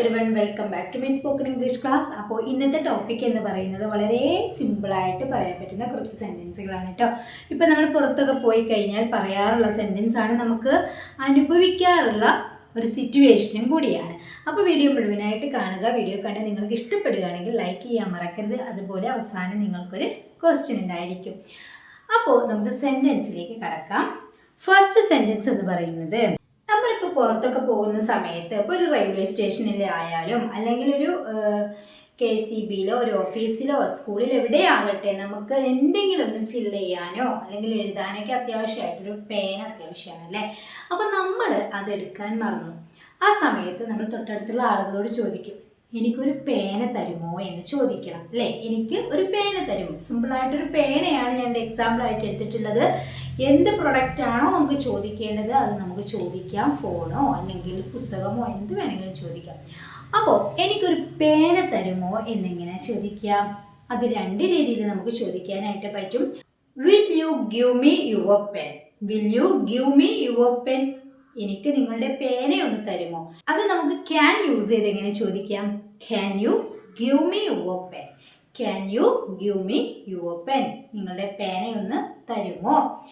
Everyone welcome back to my spoken English class അപ്പോൾ ഇന്നത്തെ topic എന്ന് പറയുന്നത് വളരെ സിമ്പിളായിട്ട് പറയാൻ പറ്റുന്ന കുറച്ച് സെന്റൻസുകളാണ് കേട്ടോ. ഇപ്പം നമ്മൾ പുറത്തൊക്കെ പോയി കഴിഞ്ഞാൽ പറയാറുള്ള സെന്റൻസ് ആണ് നമുക്ക് അനുഭവിക്കാറുള്ള ഒരു സിറ്റുവേഷനും കൂടിയാണ്. അപ്പോൾ വീഡിയോ മുഴുവനായിട്ട് കാണുക വീഡിയോ കണ്ട് നിങ്ങൾക്ക് ഇഷ്ടപ്പെടുകയാണെങ്കിൽ ലൈക്ക് ചെയ്യാൻ മറക്കരുത്. അതുപോലെ അവസാനം നിങ്ങൾക്കൊരു ക്വസ്റ്റ്യൻ ഉണ്ടായിരിക്കും. അപ്പോൾ നമുക്ക് സെന്റൻസിലേക്ക് കടക്കാം. ഫസ്റ്റ് സെന്റൻസ് എന്ന് പറയുന്നത് നമ്മളിപ്പോൾ പുറത്തൊക്കെ പോകുന്ന സമയത്ത് ഇപ്പോൾ ഒരു റെയിൽവേ സ്റ്റേഷനിൽ ആയാലും അല്ലെങ്കിൽ ഒരു കെ സി ബിയിലോ ഒരു ഓഫീസിലോ സ്കൂളിലോ എവിടെയാകട്ടെ നമുക്ക് എന്തെങ്കിലും ഒന്ന് ഫിൽ ചെയ്യാനോ അല്ലെങ്കിൽ എഴുതാനൊക്കെ അത്യാവശ്യമായിട്ടൊരു പേന അത്യാവശ്യമാണ് അല്ലേ? അപ്പോൾ നമ്മൾ അതെടുക്കാൻ മറന്നു. ആ സമയത്ത് നമ്മൾ തൊട്ടടുത്തുള്ള ആളുകളോട് ചോദിക്കും എനിക്കൊരു പേന തരുമോ? എന്ന് ചോദിക്കണം അല്ലേ? എനിക്ക് ഒരു പേന തരുമോ? സിമ്പിളായിട്ടൊരു പേനയാണ് ഞാൻ എക്സാമ്പിളായിട്ട് എടുത്തിട്ടുള്ളത്. എന്ത് പ്രൊഡക്റ്റ് ആണോ നമുക്ക് ചോദിക്കേണ്ടത് അത് നമുക്ക് ചോദിക്കാം. ഫോണോ അല്ലെങ്കിൽ പുസ്തകമോ എന്ത് വേണമെങ്കിലും ചോദിക്കാം. അപ്പോൾ എനിക്കൊരു പേന തരുമോ എന്നിങ്ങനെ ചോദിക്കാം. അത് രണ്ട് രീതിയിൽ നമുക്ക് ചോദിക്കാനായിട്ട് പറ്റും. Will you give me your pen will you give me your pen എനിക്ക് നിങ്ങളുടെ പേന ഒന്ന് തരുമോ? അത് നമുക്ക് ക്യാൻ യൂസ് ചെയ്ത് എങ്ങനെ ചോദിക്കാം? Can you give me your pen can you give me your pen നിങ്ങളുടെ പേന ഒന്ന് തരുമോ?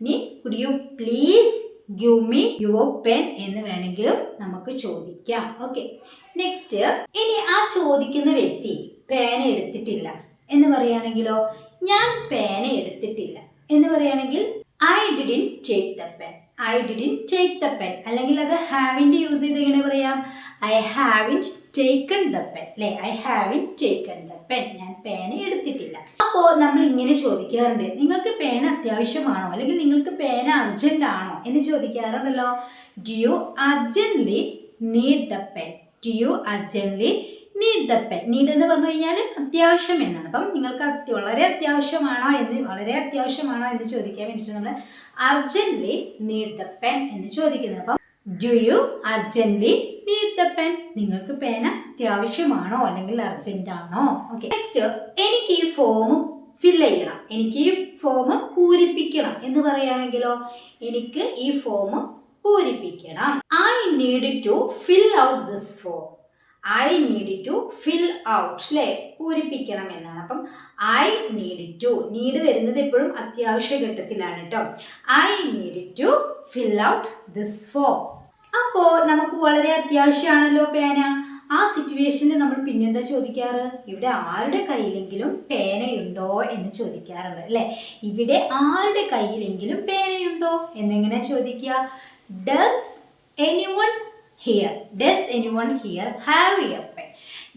ഇനി could you please give me your pen എന്ന് വേണമെങ്കിലും നമുക്ക് ചോദിക്കാം. ഓക്കെ നെക്സ്റ്റ് ഇനി ആ ചോദിക്കുന്ന വ്യക്തി പേന എടുത്തിട്ടില്ല എന്ന് പറയുകയാണെങ്കിലോ ഞാൻ പേന എടുത്തിട്ടില്ല എന്ന് പറയുകയാണെങ്കിൽ I didn't take the pen I didn't take the pen അല്ലെങ്കിൽ അത് ഹാവിന്റെ യൂസ് ചെയ്ത് എങ്ങനെ പറയാം? I haven't taken the pen അല്ലേ? I haven't taken the pen ഞാൻ പേന എടുത്തിട്ടില്ല. അപ്പോൾ നമ്മൾ ഇങ്ങനെ ചോദിക്കാറുണ്ട്. നിങ്ങൾക്ക് പേന അത്യാവശ്യമാണോ? അല്ലെങ്കിൽ നിങ്ങൾക്ക് പേന അർജന്റ് ആണോ? എന്ന് ചോദിക്കാറുണ്ടല്ലോ. Do you need the pen do you need the pen need എന്ന് പറഞ്ഞു കഴിഞ്ഞാൽ അത്യാവശ്യം എന്നാണ്. അപ്പം നിങ്ങൾക്ക് അത്യ വളരെ അത്യാവശ്യമാണോ എന്ന് വളരെ അത്യാവശ്യമാണോ എന്ന് ചോദിക്കാൻ വേണ്ടിയിട്ട് നമ്മൾ അർജന്റ്ലി നീഡ് ദ പെൻ എന്ന് ചോദിക്കുന്നത് അപ്പം do you urgently need the pen നിങ്ങൾക്ക് പേന അത്യാവശ്യമാണോ അല്ലെങ്കിൽ അർജന്റ് ആണോ? ഓക്കെ നെക്സ്റ്റ് എനിക്ക് ഈ ഫോം ഫിൽ ചെയ്യണം. എനിക്ക് ഈ ഫോം പൂരിപ്പിക്കണം എന്ന് പറയുകയാണെങ്കിലോ എനിക്ക് ഈ form പൂരിപ്പിക്കണം. I need to fill out this form I need to fill out അല്ലേ പൂരിപ്പിക്കണം എന്നാണ് അപ്പം ഐ നീഡ് ടു നീഡ് വരുന്നത് എപ്പോഴും അത്യാവശ്യ ഘട്ടത്തിലാണ് കേട്ടോ I need to fill out this form അപ്പോൾ നമുക്ക് വളരെ അത്യാവശ്യമാണല്ലോ പേന. ആ സിറ്റുവേഷനിൽ നമ്മൾ പിന്നെന്താ ചോദിക്കാറ്? ഇവിടെ ആരുടെ കയ്യിലെങ്കിലും പേനയുണ്ടോ എന്ന് ചോദിക്കാറുണ്ട് അല്ലേ ഇവിടെ ആരുടെ കയ്യിലെങ്കിലും പേനയുണ്ടോ എന്നെങ്ങനെ ചോദിക്കുക? Does anyone here does anyone here have a pen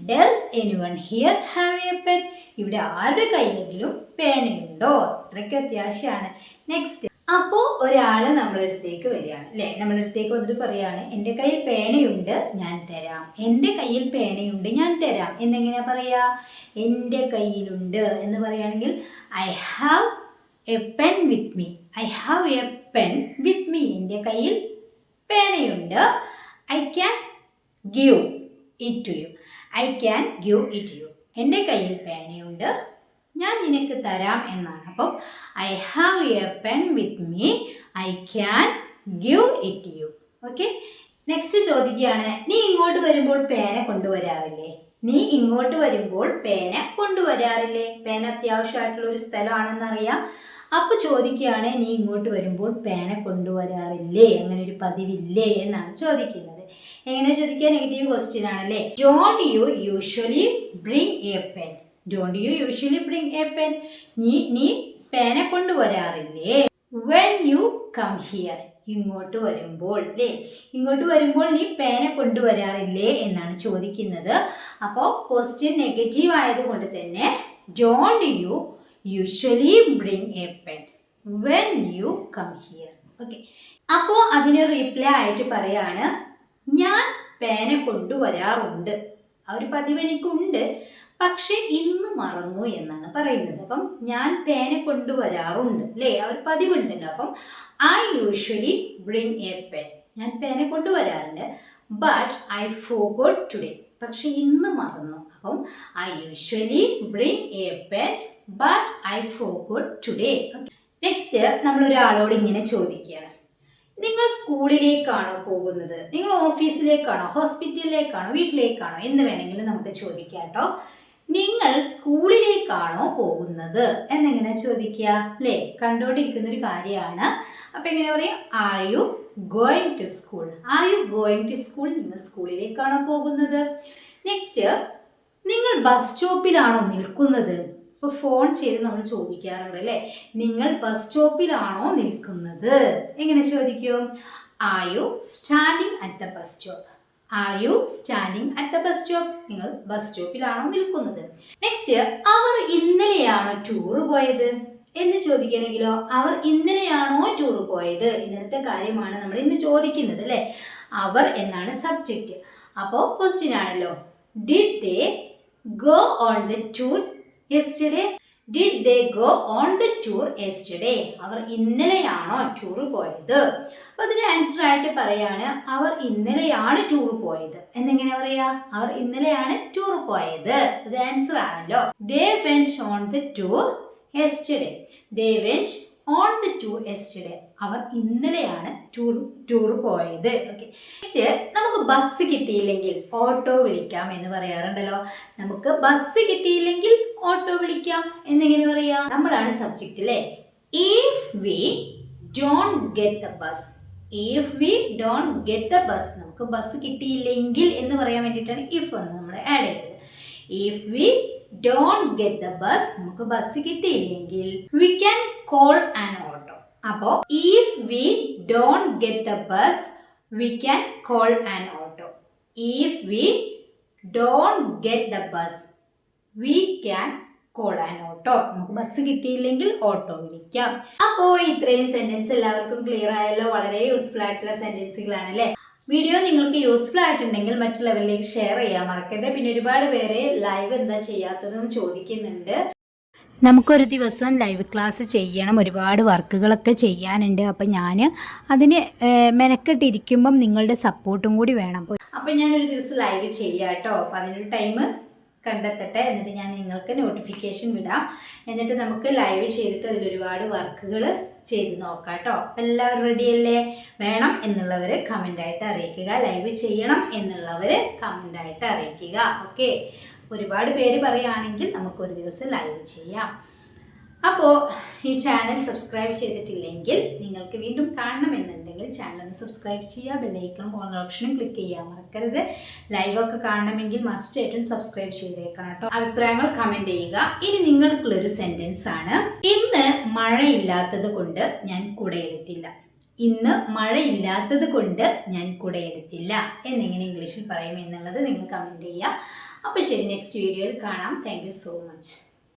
does anyone here have a pen ഇവിടെ ആരുടെ കയ്യിലെങ്കിലും പേനയുണ്ടോ അത്രയ്ക്ക് അത്യാവശ്യമാണ്. നെക്സ്റ്റ് അപ്പോൾ ഒരാൾ നമ്മുടെ അടുത്തേക്ക് വരികയാണ് അല്ലേ? നമ്മുടെ അടുത്തേക്ക് വന്നിട്ട് പറയുകയാണ് എന്റെ കയ്യിൽ പേനയുണ്ട് ഞാൻ തരാം. എന്റെ കയ്യിൽ പേനയുണ്ട് ഞാൻ തരാം. എന്നെങ്ങനെയാ പറയുക എന്റെ കയ്യിലുണ്ട്. എന്ന് പറയുകയാണെങ്കിൽ I have a pen with me I have a pen with me എന്റെ കയ്യിൽ പേനയുണ്ട് I can give it to you I can give it you എന്റെ കയ്യിൽ പേനയുണ്ട് ഞാൻ നിനക്ക് തരാം എന്നാണ്. അപ്പം I have a pen with me I can give it you okay next ചോദിക്കുകയാണ് നീ ഇങ്ങോട്ട് വരുമ്പോൾ പേന കൊണ്ടുവരാറില്ലേ? നീ ഇങ്ങോട്ട് വരുമ്പോൾ പേന കൊണ്ടുവരാറില്ലേ? പേന അത്യാവശ്യമായിട്ടുള്ള ഒരു സ്ഥലമാണെന്നറിയാം. അപ്പൊ ചോദിക്കുകയാണ് നീ ഇങ്ങോട്ട് വരുമ്പോൾ പേന കൊണ്ടുവരാറില്ലേ? അങ്ങനെ ഒരു പതിവില്ലേ? എന്നാണ് ചോദിക്കുന്നത്. എങ്ങനെ ചോദിക്കുക? നെഗറ്റീവ് ക്വസ്റ്റ്യൻ ആണല്ലേ? Don't you usually bring a pen don't you usually bring a pen നീ നീ പേനെ കൊണ്ടുവരാറില്ലേ? വെൻ യു കം ഹിയർ ഇങ്ങോട്ട് വരുമ്പോൾ അല്ലേ ഇങ്ങോട്ട് വരുമ്പോൾ നീ പേനെ കൊണ്ടുവരാറില്ലേ എന്നാണ് ചോദിക്കുന്നത്. അപ്പോൾ ക്വസ്റ്റ്യൻ നെഗറ്റീവ് ആയതുകൊണ്ട് തന്നെ don't you usually bring a pen when you come here okay അപ്പോൾ അതിന് റീപ്ലൈ ആയിട്ട് പറയാണ് ഞാൻ പേന കൊണ്ടുവരാറുണ്ട്. ആ ഒരു പതിവ് എനിക്കുണ്ട് പക്ഷെ ഇന്ന് മറന്നു എന്നാണ് പറയുന്നത്. അപ്പം ഞാൻ പേന കൊണ്ടുവരാറുണ്ട് അല്ലേ? ആ ഒരു പതിവുണ്ടല്ലോ. അപ്പം I usually bring a pen ഞാൻ പേന കൊണ്ടുവരാറുണ്ട്. ബട്ട് ഐ ഫോഗോട്ട് ടുഡേ പക്ഷെ ഇന്ന് മറന്നു. അപ്പം I usually bring a pen but I forgot today next നമ്മൾ ഒരാളോട് ഇങ്ങനെ ചോദിക്കുകയാണ്. നിങ്ങൾ സ്കൂളിലേക്കാണോ പോകുന്നത്? നിങ്ങൾ ഓഫീസിലേക്കാണോ ഹോസ്പിറ്റലിലേക്കാണോ വീട്ടിലേക്കാണോ എന്ന് വേണമെങ്കിലും നമുക്ക് ചോദിക്കാം കേട്ടോ. നിങ്ങൾ സ്കൂളിലേക്കാണോ പോകുന്നത്? എന്നെങ്ങനെ ചോദിക്കുക? അല്ലേ? കണ്ടുകൊണ്ടിരിക്കുന്ന ഒരു കാര്യമാണ്. അപ്പൊ എങ്ങനെ പറയും? Are you going to school are you going to school നിങ്ങൾ സ്കൂളിലേക്കാണോ പോകുന്നത്? നെക്സ്റ്റ് നിങ്ങൾ ബസ് സ്റ്റോപ്പിലാണോ നിൽക്കുന്നത്? ഇപ്പോൾ ഫോൺ ചെയ്ത് നമ്മൾ ചോദിക്കാറുണ്ട് അല്ലേ? നിങ്ങൾ ബസ് സ്റ്റോപ്പിലാണോ നിൽക്കുന്നത്? എങ്ങനെ ചോദിക്കും? Are you standing at the bus stop are you standing at the bus stop നിങ്ങൾ ബസ് സ്റ്റോപ്പിലാണോ നിൽക്കുന്നത്? നെക്സ്റ്റ് അവർ ഇന്നലെയാണോ ടൂർ പോയത്? എന്ന് ചോദിക്കണമെങ്കിലോ അവർ ഇന്നലെയാണോ ടൂർ പോയത്? ഇന്നലത്തെ കാര്യമാണ് നമ്മൾ ഇന്ന് ചോദിക്കുന്നത് അല്ലേ? അവർ എന്നാണ് സബ്ജക്റ്റ് അപ്പോൾ ക്വസ്റ്റ്യൻ ആണല്ലോ. Did they go on the tour yesterday did they go on the tour yesterday അവർ ഇന്നലെയാണോ ടൂർ പോയത്? അപ്പൊ അതിന് ആൻസർ ആയിട്ട് പറയാണ് അവർ ഇന്നലെയാണ് ടൂർ പോയത്. എന്നെങ്ങനെ പറയാ? അവർ ഇന്നലെയാണ് ടൂർ പോയത്. അത് ആൻസർ ആണല്ലോ. They went on the tour yesterday they went on the tour yesterday അവർ ഇന്നലെയാണ് ടൂർ ടൂർ പോയത്. ഓക്കെ നെക്സ്റ്റ് നമുക്ക് ബസ് കിട്ടിയില്ലെങ്കിൽ ഓട്ടോ വിളിക്കാം എന്ന് പറയാറുണ്ടല്ലോ. നമുക്ക് ബസ് കിട്ടിയില്ലെങ്കിൽ ഓട്ടോ വിളിക്കാം എന്നെങ്ങനെ പറയാം? നമ്മളാണ് സബ്ജക്റ്റ് അല്ലേ if we don't get the bus if we don't get the bus നമുക്ക് ബസ് കിട്ടിയില്ലെങ്കിൽ എന്ന് പറയാൻ വേണ്ടിയിട്ടാണ് ഇഫ് എന്ന് നമ്മൾ ആഡ് ചെയ്തത്. If we don't get the bus നമുക്ക് ബസ് കിട്ടിയില്ലെങ്കിൽ. We can call an auto അപ്പോൾ if we don't get the bus we can call an auto if we don't get the bus we can call an auto നമുക്ക് bus കിട്ടിയില്ലെങ്കിൽ auto വിളിക്കാം. അപ്പോൾ ഇത്രയും sentence എല്ലാവർക്കും clear ആയല്ലോ. വളരെ useful ആയിട്ടുള്ള സെന്റൻസുകളാണ് അല്ലേ? വീഡിയോ നിങ്ങൾക്ക് യൂസ്ഫുൾ ആയിട്ടുണ്ടെങ്കിൽ മറ്റുള്ളവരിലേക്ക് ഷെയർ ചെയ്യാൻ മറക്കരുത്. പിന്നെ ഒരുപാട് പേര് ലൈവ് എന്താ ചെയ്യാത്തതെന്ന് ചോദിക്കുന്നുണ്ട്. നമുക്കൊരു ദിവസം ലൈവ് ക്ലാസ് ചെയ്യണം. ഒരുപാട് വർക്കുകളൊക്കെ ചെയ്യാനുണ്ട്. അപ്പം ഞാൻ അതിന് മെനക്കെട്ടിരിക്കുമ്പം നിങ്ങളുടെ സപ്പോർട്ടും കൂടി വേണം. അപ്പം ഞാനൊരു ദിവസം ലൈവ് ചെയ്യാം കേട്ടോ അപ്പം അതിനൊരു ടൈം കണ്ടെത്തട്ടെ എന്നിട്ട് ഞാൻ നിങ്ങൾക്ക് നോട്ടിഫിക്കേഷൻ വിടാം. എന്നിട്ട് നമുക്ക് ലൈവ് ചെയ്തിട്ട് അതിൽ ഒരുപാട് വർക്കുകൾ ചെയ്ത് നോക്കാം കേട്ടോ. അപ്പം എല്ലാവരും റെഡിയല്ലേ വേണം എന്നുള്ളവർ കമന്റായിട്ട് അറിയിക്കുക. ലൈവ് ചെയ്യണം എന്നുള്ളവർ കമന്റായിട്ട് അറിയിക്കുക. ഓക്കെ ഒരുപാട് പേര് പറയുകയാണെങ്കിൽ നമുക്കൊരു ദിവസം ലൈവ് ചെയ്യാം. അപ്പോൾ ഈ ചാനൽ സബ്സ്ക്രൈബ് ചെയ്തിട്ടില്ലെങ്കിൽ നിങ്ങൾക്ക് വീണ്ടും കാണണമെന്നുണ്ടെങ്കിൽ ചാനൽ ഒന്ന് സബ്സ്ക്രൈബ് ചെയ്യുക ബെല്ലൈക്കണം ഓൺ ഓപ്ഷനും ക്ലിക്ക് ചെയ്യാൻ മറക്കരുത്. ലൈവൊക്കെ കാണണമെങ്കിൽ മസ്റ്റ് ആയിട്ടും സബ്സ്ക്രൈബ് ചെയ്തേക്കണം കേട്ടോ. അഭിപ്രായങ്ങൾ കമന്റ് ചെയ്യുക. ഇനി നിങ്ങൾക്കുള്ളൊരു സെന്റൻസ് ആണ്. ഇന്ന് മഴയില്ലാത്തത് കൊണ്ട് ഞാൻ കുടയെടുത്തില്ല. ഇന്ന് മഴയില്ലാത്തത് കൊണ്ട് ഞാൻ കുടയെടുത്തില്ല. എന്നിങ്ങനെ ഇംഗ്ലീഷിൽ പറയും എന്നുള്ളത് നിങ്ങൾ കമന്റ് ചെയ്യുക. അപ്പോൾ ശരി നെക്സ്റ്റ് വീഡിയോയിൽ കാണാം. Thank so much